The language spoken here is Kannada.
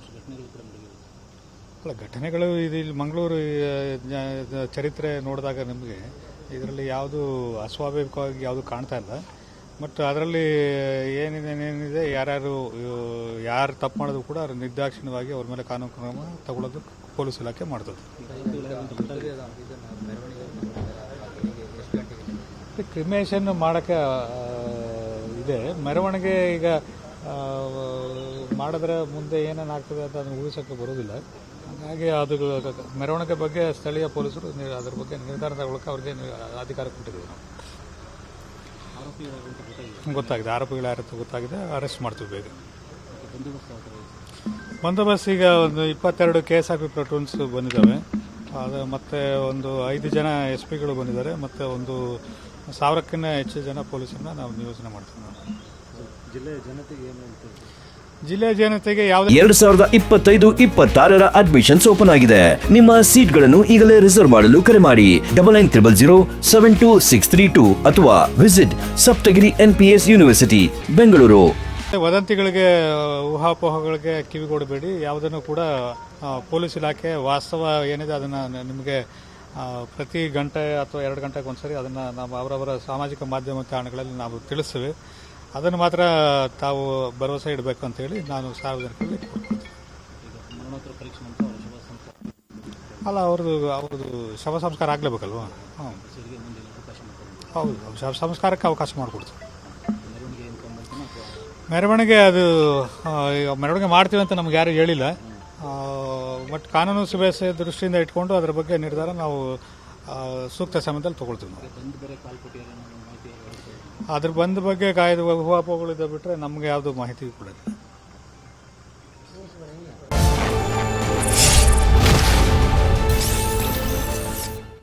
ಸಾಕಷ್ಟು ಘಟನೆಗಳು ಕೂಡ ನಡೆದಿದೆ ಅಲ್ಲ ಘಟನೆಗಳು ಇದು ಇಲ್ಲಿ ಮಂಗಳೂರು ಚರಿತ್ರೆ ನೋಡಿದಾಗ ನಮಗೆ ಇದರಲ್ಲಿ ಯಾವುದು ಅಸ್ವಾಭಾವಿಕವಾಗಿ ಯಾವುದು ಕಾಣ್ತಾ ಇಲ್ಲ. ಬಟ್ ಅದರಲ್ಲಿ ಏನಿದೆ ಏನಿದೆ ಯಾರ್ಯಾರು ಯಾರು ತಪ್ಪು ಮಾಡೋದು ಕೂಡ ಅವ್ರ ನಿರ್ದಾಕ್ಷಿಣ್ಯವಾಗಿ ಅವ್ರ ಮೇಲೆ ಕಾನೂನು ಕ್ರಮ ತಗೊಳ್ಳೋದು ಪೊಲೀಸ್ ಇಲಾಖೆ ಮಾಡ್ತದೆ. ಕ್ರಿಮೇಷನ್ ಮಾಡೋಕ್ಕೆ ಇದೆ. ಮೆರವಣಿಗೆ ಈಗ ಮಾಡಿದ್ರೆ ಮುಂದೆ ಏನೇನು ಆಗ್ತದೆ ಅಂತ ಅದನ್ನು ಊಹಿಸೋಕ್ಕೆ ಬರೋದಿಲ್ಲ ಹಾಗಾಗಿ ಅದು ಮೆರವಣಿಗೆ ಬಗ್ಗೆ ಸ್ಥಳೀಯ ಪೊಲೀಸರು ಅದ್ರ ಬಗ್ಗೆ ನಿರ್ಧಾರ ತಗೊಳ್ಳೋಕೆ ಅವ್ರಿಗೆ ಅಧಿಕಾರ ಕೊಟ್ಟಿದ್ದೀವಿ ನಾವು. ಗೊತ್ತಾಗಿದೆ. ಆರೋಪಿಗಳು ಯಾರು ಗೊತ್ತಾಗಿದೆ. ಅರೆಸ್ಟ್ ಮಾಡ್ತೀವಿ ಬೇಗ. ಬಂದೋಬಸ್ತ್ ಈಗ ಒಂದು ಇಪ್ಪತ್ತೆರಡು K S R P platoons ಬಂದಿದ್ದಾವೆ. ಅದು ಮತ್ತು ಒಂದು ಐದು ಜನ ಎಸ್ ಪಿಗಳು ಬಂದಿದ್ದಾರೆ. ಮತ್ತು ಒಂದು ಸಾವಿರಕ್ಕಿಂತ ಹೆಚ್ಚು ಜನ ಪೊಲೀಸರನ್ನ ನಾವು ನಿಯೋಜನೆ ಮಾಡ್ತೀವಿ ನಾವು. ಜಿಲ್ಲೆಯ ಜನತೆಗೆ ಏನು ಜಿಲ್ಲೆಯ ಜನತೆಗೆ ಯಾವುದೇ ಎರಡ್ ಸಾವಿರದ ಇಪ್ಪತ್ತೈದು ಇಪ್ಪತ್ತಾರರ ಅಡ್ಮಿಷನ್ಸ್ ಓಪನ್ ಆಗಿದೆ. ನಿಮ್ಮ ಸೀಟ್ಗಳನ್ನು ಈಗಲೇ ರಿಸರ್ವ್ ಮಾಡಲು ಕರೆ ಮಾಡಿ. Double nine triple zero seven two six three two ಅಥವಾ visit Saptagiri N P S university Bengaluru. ವದಂತಿಗಳಿಗೆ ಊಹಾಪೋಹಗಳಿಗೆ ಕಿವಿಗೊಡಬೇಡಿ. ಯಾವುದನ್ನು ಕೂಡ ಆ, ಪೊಲೀಸ್ ಇಲಾಖೆ ವಾಸ್ತವ ಏನಿದೆ ಅದನ್ನು ನಿಮಗೆ ಪ್ರತಿ ಗಂಟೆ ಅಥವಾ ಎರಡು ಗಂಟೆಗೆ ಒಂದ್ಸರಿ ಅದನ್ನು ನಾವು ಅವರವರ ಸಾಮಾಜಿಕ ಮಾಧ್ಯಮ ತಾಣಗಳಲ್ಲಿ ನಾವು ತಿಳಿಸ್ತೇವೆ ಅದನ್ನು ಮಾತ್ರ ತಾವು ಭರವಸೆ ಇಡಬೇಕು ಅಂತ ಹೇಳಿ ನಾನು ಸಾರ್ವಜನಿಕರಲ್ಲಿ ಅಲ್ಲ, ಅವ್ರದ್ದು ಅವ್ರದ್ದು ಶವ ಸಂಸ್ಕಾರ ಆಗಲೇಬೇಕಲ್ವ? ಹಾಂ ಹೌದು ಶವ ಸಂಸ್ಕಾರಕ್ಕೆ ಅವಕಾಶ ಮಾಡಿಕೊಡ್ತೀವಿ ಮೆರವಣಿಗೆ ಅದು ಮೆರವಣಿಗೆ ಮಾಡ್ತೀವಿ ಅಂತ ನಮ್ಗೆ ಯಾರು ಹೇಳಿಲ್ಲ. ಬಟ್ ಕಾನೂನು ಸುವ್ಯವಸ್ಥೆ ದೃಷ್ಟಿಯಿಂದ ಇಟ್ಕೊಂಡು ಅದರ ಬಗ್ಗೆ ನಿರ್ಧಾರ ನಾವು ಸೂಕ್ತ ಸಮಯದಲ್ಲಿ ತಗೊಳ್ತೀವಿ ನಾವು. ಅದ್ರ ಬಂದ ಬಗ್ಗೆ ಕಾಯ್ದು ಊಹಾಪೋಹಗಳಿದ್ದ ಬಿಟ್ಟರೆ ನಮ್ಗೆ ಯಾವುದು ಮಾಹಿತಿ ಕೂಡ